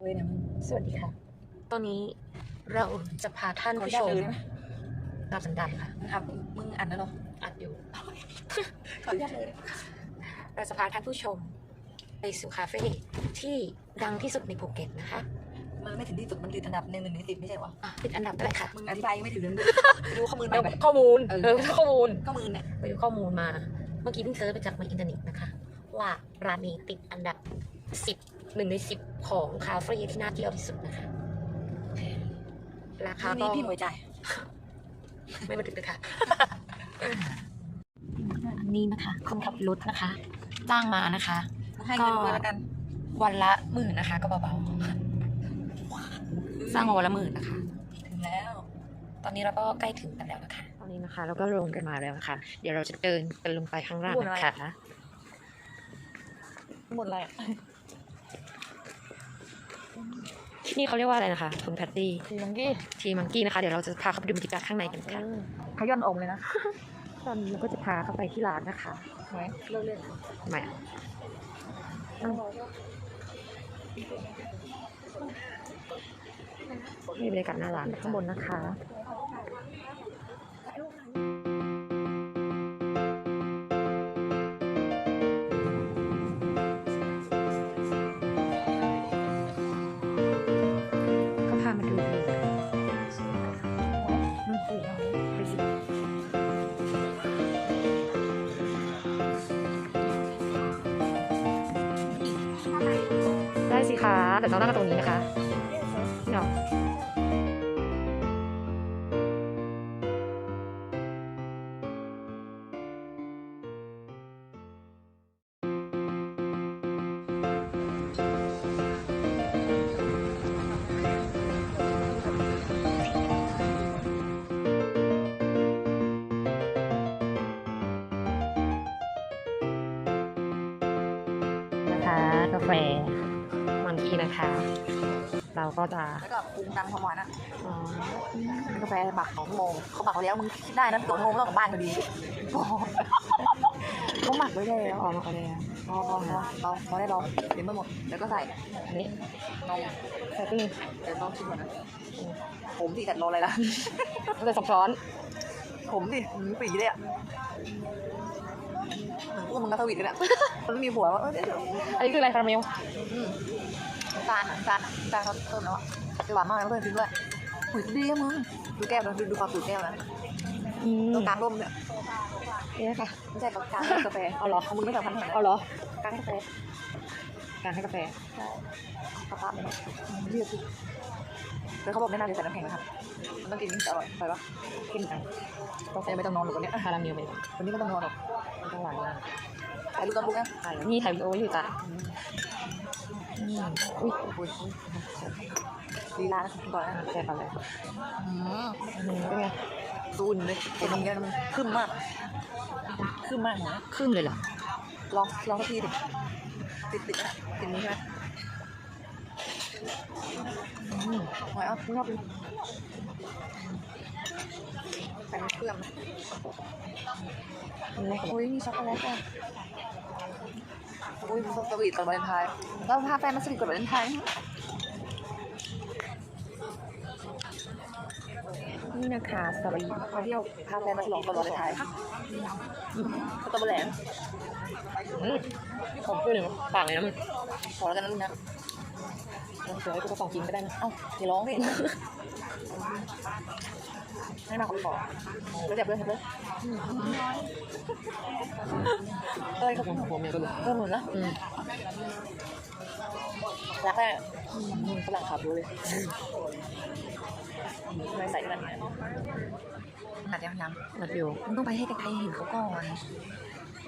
เว้ยเนี่ยมึงสวัสดีค่ะ ตอนนี้เราจะพาท่านขออผู้นุญาชตมเลยได้ไหมรับสันดานค่ะมึงอ่านมึงอ่านนะเนาะอัดอยู่ขออนุญาตเลยเราจะพาท่านผู้ชม ไปสู่คาเฟ่ที่ดังที่สุดในภูเก็ตนะคะ มันไม่ถึงที่สุดมันติดอันดับหนึ่งหนึ่งในสิบไม่ใช่เหรออะติดอันดับอะไรค่ะมึงอธิบายยังไม่ถึงเลยไปดูข้อมูลไปเอาไปข้อมูลเออเออข้อมูลข้อมูลเนี่ยไปดูข้อมูลมา เมื่อกี้เพิ่งเซิร์ชไปจากในอินเทอร์เน็ตนะคะ ว่าร้านนี้ติดอันดับสิบ หนึ่งในสิบของคาเฟ่ที่น่าเที่ยวที่สุดนะคะ ราคาทีก็นี้พี่หมวยจ่ายไม่มาถึงเลยค่ะอันนี้นะคะคนขับรถนะคะ จ้างมานะคะมึงให้เงินมาแล้วกัน วันละหมื่นนะคะ ก็เบาๆสร้างมาวันละหมื่นนะคะ ถึงแล้ว ตอนนี้เราก็ใกล้ถึงกันแล้วนะคะ ตอนนี้นะคะ เราก็ลงกันมาแล้วนะคะ เดี๋ยวเราจะเดินกันลงไปข้างล่างนะคะหมดอะไรอะ ที่นี่เขาเรียกว่าอะไรนะคะคุณแพตตี้ทีมังกี้ทีมังกี้นะคะเดี๋ยวเราจะพาเข้าไปดูบรรยากาศข้างในกันค่ะเขาย่อนอมเลยนะตอนนี้เราก็จะพาเข้าไปที่ร้านนะคะหมวยเลิกเล่นทำไมอะนี่บรรยากาศหน้าร้านข้างบนนะคะ ได้สิคะแต่ต้องนั่งกันตรงนี้นะคะเนาะ นะคะกาแฟมังกี้นะคะ เราก็จะแล้วก็ปรุงตามความหวานอะอ๋อกาแฟหมักสองชั่วโมงเขาหมักเขาแล้วมึงคิดได้นะสองชั่วโมงไม่ต้องกลับบ้านพอดีโอ้โหเขาหมักไว้แล้วออกมาก็ได้พอพอพอเราพอได้ลองเดี๋ยวไม่หมด แล้วก็ใส่อันนี้นมใส่ติ้งเดี๋ยวลองชิมก่อนนะผมสิแต่รออะไรล่ะใส่สองช้อน ผมสิหืมปีเลยอะ เหมือนพวกมึงก็ทวิตเลยแหละมันไม่มีผัวว่าเออเดี๋ยวอันนี้คืออะไรคาราเมลอืมน้ำตาลน้ำตาลน้ำตาลเขาเติมแล้วอะจะหวานมากเลยเพื่อนทิ้งด้วยหุยดีอะมึงดูแก้วนะดูดูความสูดแก้วนะอืมตรงกลางร่มเนี่ยนี่ค่ะไม่ใช่กลางกาแฟเอาเหรอของมึงไม่สำคัญไหนเอาเหรอ กลางกาแฟ การให้กาแฟใช่กระเพาะเลยเรียกสิแล้วเขาบอกไม่น่าจะใส่น้ำแข็งนะครับมันต้องกินจะอร่อยไปปะขึ้นไปต้องใส่ไม่ต้องนอนหรอกวันเนี้ยคาราเมลไปวันนี้ไม่ต้องนอนหรอกไม่ต้องหวานมากถ่ายรูปตอนลุกนะถ่ายนี่ถ่ายวีดีโออยู่จ้ะอืมอุ้ยอุ้ยลีลานะก่อนนะแค่กันเลยอืมอืมเป็นไงซูนเลยไอ้ตรงเนี้ยมันขึ้นมาก ขึ้นมากนะครึ่งเลยเหรอ ลองลองทีดิติดติดติดนี้ใช่ไหมอืมหอยเอาคุณชอบใส่เครื่องอุ้ยมีช็อกโกแลตอะอุ้ยสวีทก่อนวาเลนไทน์เราพาแฟนมาสวีทก่อนวาเลนไทน์ นี่นะคะสตรอเบอรี่มาเที่ยวพาพแฟนมาฉลองก่อนวาเลนไทน์สตรอเบอร์แหลมอืมผมพูดถึงปากเลยนะมึงขอแล้วกันนะลูกนะเดี๋ยวให้กูไปส่องกินก็ได้นะเอ้าอย่าร้องดิให้มากกว่าขอแล้วเดี๋ยวเพื่อนเพื่อนเอ้ยขอบคุณผมเนี่ยก็รู้เพิ่มหมื่นนะรักแม่ฝรั่งขับรู้เลย ไม่ใส่กันเนี่ยหนัดยังยังนัดอยู่มึงต้องไปให้ไกลๆเห็นเขาก่อน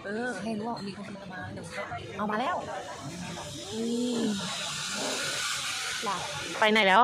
เออ ให้รู้ว่ามีคนซื้อมาเดี๋ยวก็เอามาแล้วอืมหลับไปไหนแล้ว